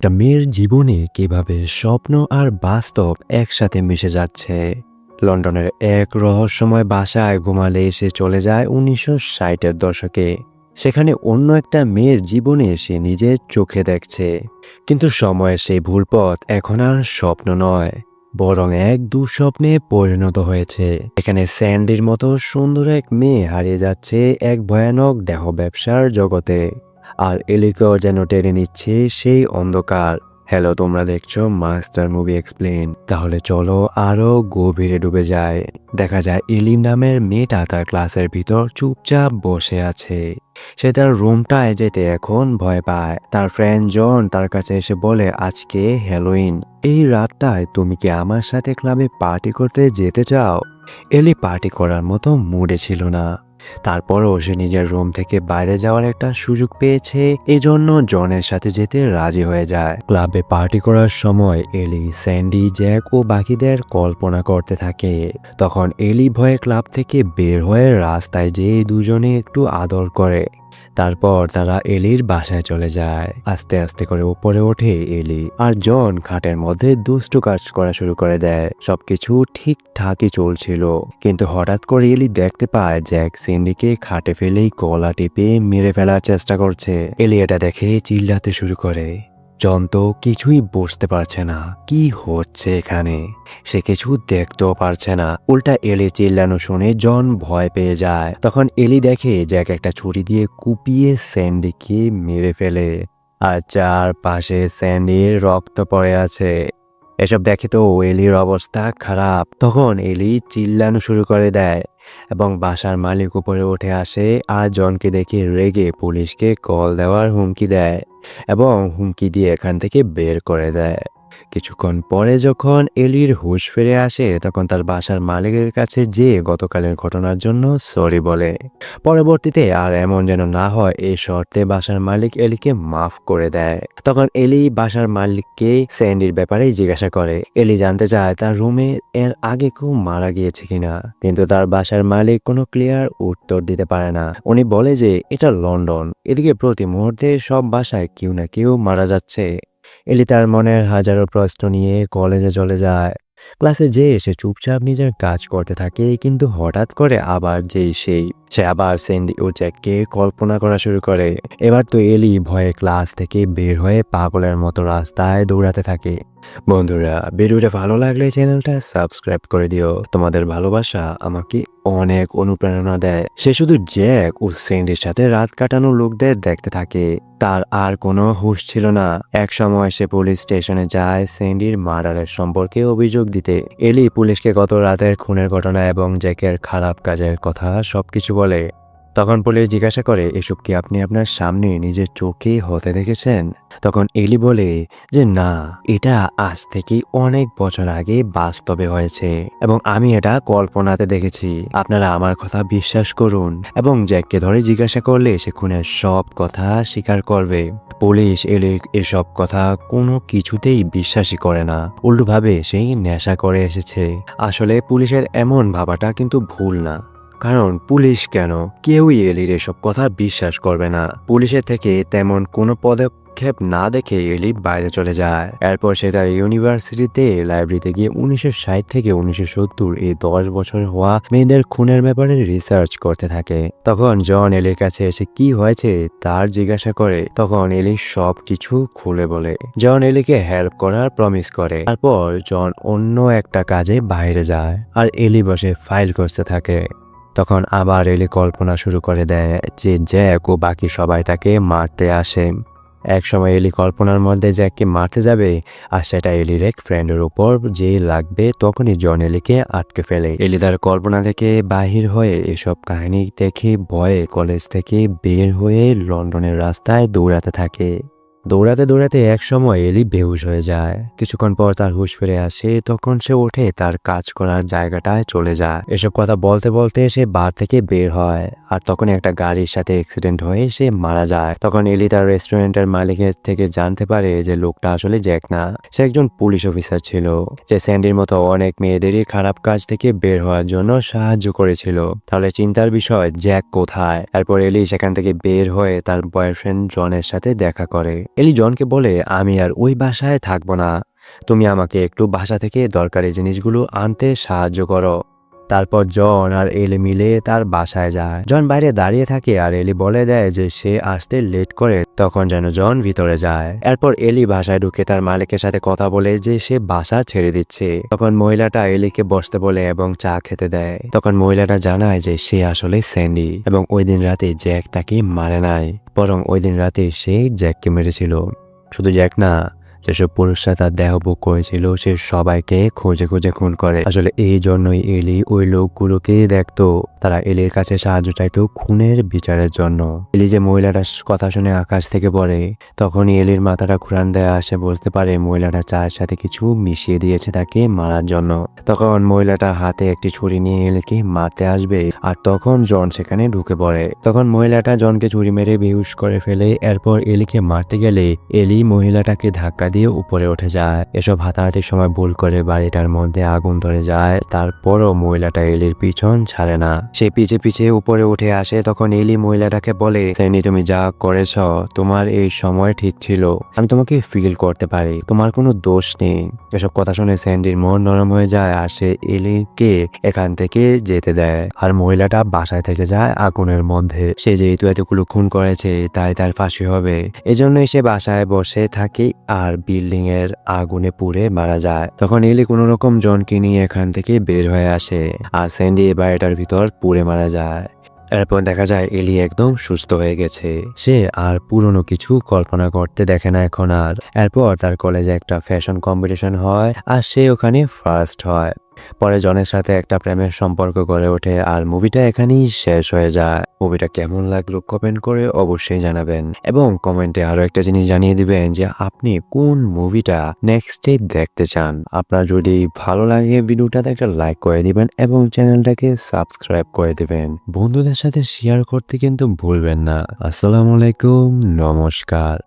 একটা মেয়ের জীবনে কীভাবে স্বপ্ন আর বাস্তব একসাথে মিশে যাচ্ছে। লন্ডনের এক রহস্যময় বাসায় ঘুমালে এসে চলে যায় উনিশশো ষাটের দশকে। সেখানে অন্য একটা মেয়ের জীবনে সে নিজের চোখে দেখছে। কিন্তু সময়ের সেই ভুল পথ এখন আর স্বপ্ন নয়, বরং এক দুঃস্বপ্নে পরিণত হয়েছে। এখানে স্যান্ডির মতো সুন্দর এক মেয়ে হারিয়ে যাচ্ছে এক ভয়ানক দেহ ব্যবসার জগতে। আর এলিকেও যেন টেনে নিচ্ছে সেই অন্ধকার। হ্যালো, তোমরা দেখছ মাস্টার মুভি এক্সপ্লেন তাহলে চলো আরও গভীরে ডুবে যায় দেখা যায় ইলিম নামের মেয়েটা তার ক্লাসের ভিতর চুপচাপ বসে আছে। সে তার রুমটায় যেতে এখন ভয় পায়। তার ফ্রেন্ড জন তার কাছে এসে বলে, আজকে হ্যালোইন, এই রাতটায় তুমি কি আমার সাথে ক্লাবে পার্টি করতে যেতে চাও? এলি পার্টি করার মতো মুডে ছিল না। তারপরও সে নিজের রুম থেকে বাইরে যাওয়ার একটা সুযোগ পেয়েছে, এজন্য জনের সাথে যেতে রাজি হয়ে যায়। ক্লাবে পার্টি করার সময় এলি, স্যান্ডি, জ্যাক ও বাকিদের কল্পনা করতে থাকে। তখন এলি ভয়ে ক্লাব থেকে বের হয়ে রাস্তায় যেয়ে দুজনে একটু আদর করে। তারপর তারা এলির বাসায় চলে যায়। আস্তে আস্তে করে উপরে ওঠে এলি আর জন খাটের মধ্যে দুষ্টু কাজ করা শুরু করে দেয়। সবকিছু ঠিকঠাকই চলছিল। কিন্তু হঠাৎ করে এলি দেখতে পায় জ্যাক সিন্ডিকে খাটে ফেলেই গলা টিপে মেরে ফেলার চেষ্টা করছে। এলি এটা দেখে চিল্লাতে শুরু করে। জন তো কিছুই বুঝতে পারছে না, কি হচ্ছে এখানে? সে কিছু দেখতেও পারছে না। উল্টা এলি চিল্লানো শুনে জন ভয় পেয়ে যায়। তখন এলি দেখে জ্যাক একটা ছুরি দিয়ে কুপিয়ে স্যান্ডিকে মেরে ফেলে। আর চারপাশে স্যান্ডির রক্ত পড়ে আছে। এসব দেখে তো এলির অবস্থা খারাপ। তখন এলি চিল্লানো শুরু করে দেয় এবং বাসার মালিক উপরে উঠে আসে আর জনকে দেখে রেগে পুলিশকে কল দেওয়ার হুমকি দেয় এবং হুমকি দিয়ে এখান থেকে বের করে দেয়। কিছুক্ষণ পরে যখন এলির হুশ ফিরে আসে, তখন তার বাসার মালিকের কাছে যেয়ে গতকালের ঘটনার জন্য সরি বলে। পরবর্তীতে আর এমন যেন না হয় এই শর্তে বাসার মালিক এলিকে মাফ করে দেয়। তখন এলি বাসার মালিককে স্যান্ডির ব্যাপারে জিজ্ঞাসা করে। এলি জানতে চায় তার রুমে এর আগে কেউ মারা গিয়েছে কিনা, কিন্তু তার বাসার মালিক কোনো ক্লিয়ার উত্তর দিতে পারে না। উনি বলে যে, এটা লন্ডন। এদিকে প্রতি মুহূর্তে সব বাসায় কেউ না কেউ মারা যাচ্ছে। এলি তার মনের হাজারো প্রশ্ন নিয়ে কলেজে চলে যায়। ক্লাসে যে সে চুপচাপ নিজের কাজ করতে থাকে, কিন্তু হঠাৎ করে আবার যেই সেই, সে আবার স্যান্ডি ও জ্যাককে কল্পনা করা শুরু করে। এবার তো এলি ভয়ে ক্লাস থেকে বের হয়ে পাগলের মতো রাস্তায় দৌড়াতে থাকে। বন্ধুরা, ভিডিওটা ভালো লাগলে চ্যানেলটা সাবস্ক্রাইব করে দিও। তোমাদের ভালোবাসা আমাকে অনেক অনুপ্রেরণা দেয়। সে শুধু জ্যাক ও স্যান্ডির সাথে রাত কাটানো লোকদের দেখতে থাকে। তার আর কোনো হুশ ছিল না। এক সময় সে পুলিশ স্টেশনে যায় সেন্ডির মার্ডারের সম্পর্কে অভিযোগ দিতে। এলি পুলিশকে গত রাতের খুনের ঘটনা এবং জ্যাকের খারাপ কাজের কথা সবকিছু বলে। তখন পুলিশ জিজ্ঞাসা করে, এসব কি আপনি আপনার সামনে নিজের চোখে হতে দেখেছেন? তখন এলি বলে যে, না, এটা আজ থেকে অনেক বছর আগে বাস্তবে হয়েছে এবং আমি এটা কল্পনাতে দেখেছি। আপনারা আমার কথা বিশ্বাস করুন। এবং জ্যাককে ধরে জিজ্ঞাসা করলে সে খুনের সব কথা স্বীকার করবে। পুলিশ এলির এসব কথা কোনো কিছুতেই বিশ্বাসই করে না। উল্টোভাবে সেই নেশা করে এসেছে। আসলে পুলিশের এমন ভাবাটা কিন্তু ভুল না। কারণ পুলিশ কেন? কেউই এলির এসব কথা বিশ্বাস করবে না। পুলিশের থেকে তেমন কোনো পদক্ষেপ না দেখে এলি বাইরে চলে যায়। এরপর সে তার ইউনিভার্সিটিতে, লাইব্রেরিতে গিয়ে উনিশশো ষাট থেকে উনিশশো সত্তর এই দশ বছর হওয়া মেয়েদের খুনের ব্যাপারে রিসার্চ করতে থাকে। তখন জন এলির কাছে এসে কি হয়েছে তার জিজ্ঞাসা করে, তখন এলি সব কিছু খুলে বলে। জন এলিকে হেল্প করার প্রমিস করে। তারপর জন অন্য একটা কাজে বাইরে যায়। আর এলি বসে ফাইল করতে থাকে। তখন আবার এলি কল্পনা শুরু করে দেয় যে জ্যাক ও বাকি সবাই তাকে মারতে আসে। এক সময় এলি কল্পনার মধ্যে জ্যাককে মারতে যাবে আর সেটা এলির এক ফ্রেন্ডের উপর যে লাগবে তখনই জন এলিকে আটকে ফেলে। এলি তার কল্পনা থেকে বাহির হয়ে এসব কাহিনী দেখে ভয়ে কলেজ থেকে বের হয়ে লন্ডনের রাস্তায় দৌড়াতে থাকে। দৌড়াতে দৌড়াতে এক সময় এলি বেহুশ হয়ে যায়। কিছুক্ষণ পর তার হুশ ফিরে আসে, তখন সে ওঠে, তার কাজ করার জায়গাটায় চলে যায়। এসব কথা বলতে বলতে সে বার থেকে বের হয় আর তখন একটা গাড়ির সাথে অ্যাক্সিডেন্ট হয়ে সে মারা যায়। তখন এলি তার রেস্টুরেন্টের মালিকের থেকে জানতে পারে যে লোকটা আসলে জ্যাক না। সে একজন পুলিশ অফিসার ছিল, যে স্যান্ডির মতো অনেক মেয়েদেরই খারাপ কাজ থেকে বের হওয়ার জন্য সাহায্য করেছিল। তাহলে চিন্তার বিষয়, জ্যাক কোথায়? এরপর এলি সেখান থেকে বের হয়ে তার বয়ফ্রেন্ড জনের সাথে দেখা করে। এলি জনকে বলে, আমি আর ওই বাসায় থাকব না। তুমি আমাকে একটু বাসা থেকে দরকারি জিনিসগুলো আনতে সাহায্য করো। তারপর জন আর এলি মিলে তার বাসায় যায়। জন বাইরে দাঁড়িয়ে থাকে আর এলি বলে দেয় যে সে আসতে লেট করে, তখন যেন জন ভিতরে যায়। এরপর এলি বাসায় ঢুকে তার মালিকের সাথে কথা বলে যে সে বাসা ছেড়ে দিচ্ছে। তখন মহিলাটা এলিকে বসতে বলে এবং চা খেতে দেয়। তখন মহিলাটা জানায় যে সে আসলে স্যান্ডি এবং ওই দিন রাতে জ্যাক তাকে মারে নাই, বরং ওই দিন রাতে সে জ্যাককে মেরেছিল। শুধু জ্যাক না যেসব পুরুষরা তার দেহ বুক করেছিল, সে সবাইকে খুঁজে খুঁজে খুন করে। আসলে এই জন্যই এলি ওই লোকগুলোকে দেখতো, তারা এলির কাছে সাহায্য চাইতো খুনের বিচারের জন্য। এলি যে মহিলাটার কথা শুনে আকাশ থেকে পড়ে, তখনই এলির মাথাটা ঘুরান দেয়া আসে, বুঝতে পারে মহিলাটা চায়ের সাথে কিছু মিশিয়ে দিয়েছে তাকে মারার জন্য। তখন মহিলাটা হাতে একটি ছুরি নিয়ে এলিকে মারতে আসবে, আর তখন জন সেখানে ঢুকে পড়ে। তখন মহিলাটা জনকে ছুরি মেরে বেহুশ করে ফেলে, এরপর এলিকে মারতে গেলে এলি মহিলাটাকে ধাক্কা দিয়ে উপরে উঠে যায়। এসব হাতাহাতির সময় ভুল করে বাড়িটার মধ্যে আগুন ধরে যায়, তারপরও মহিলাটা এলির পিছন ছাড়ে না। সে পিছে পিছে উপরে উঠে আসে, তখন এলি মহিলাটাকে বলে, সেনি, তুমি যা করেছ, তোমার এই সময় ঠিক ছিল। আমি তোমাকে ফিল করতে পারি, তোমার কোনো দোষ নেই। এসব কথা শুনে স্যান্ডির মন নরম হয়ে যায় আর সে এলিকে এখান থেকে যেতে দেয়। আর মহিলাটা বাসায় থেকে যায় আগুনের মধ্যে। সে যেহেতু এতগুলো খুন করেছে, তাই তার ফাঁসি হবে। এজন্যই সে বাসায় বসে থাকে আর বিল্ডিং এর আগুনে পুড়ে মারা যায়। তখন এলি কোনো রকম জনকে নিয়ে এখান থেকে বের হয়ে আসে আর স্যান্ডি এই বাড়িটার ভিতর পুড়ে মারা যায়। এরপর দেখা যায় এলি একদম সুস্থ হয়ে গেছে। সে আর পুরনো কিছু কল্পনা করতে দেখে না এখন আর। এরপর তার কলেজে একটা ফ্যাশন কম্পিটিশন হয় আর সে ওখানে ফার্স্ট হয়। পরে জনের সাথে একটা প্রেমের সম্পর্ক গড়ে ওঠে আর মুভিটা এখানেই শেষ হয়ে যায়। মুভিটা কেমন লাগল কমেন্ট করে অবশ্যই জানাবেন এবং কমেন্টে আরও একটা জিনিস জানিয়ে দিবেন যে আপনি কোন মুভিটা নেক্সটে দেখতে চান। আপনার যদি ভালো লাগে ভিডিওটাতে একটা লাইক করে দিবেন এবং চ্যানেলটাকে সাবস্ক্রাইব করে দিবেন। বন্ধুদের সাথে শেয়ার করতে কিন্তু ভুলবেন না। আসসালামু আলাইকুম, নমস্কার।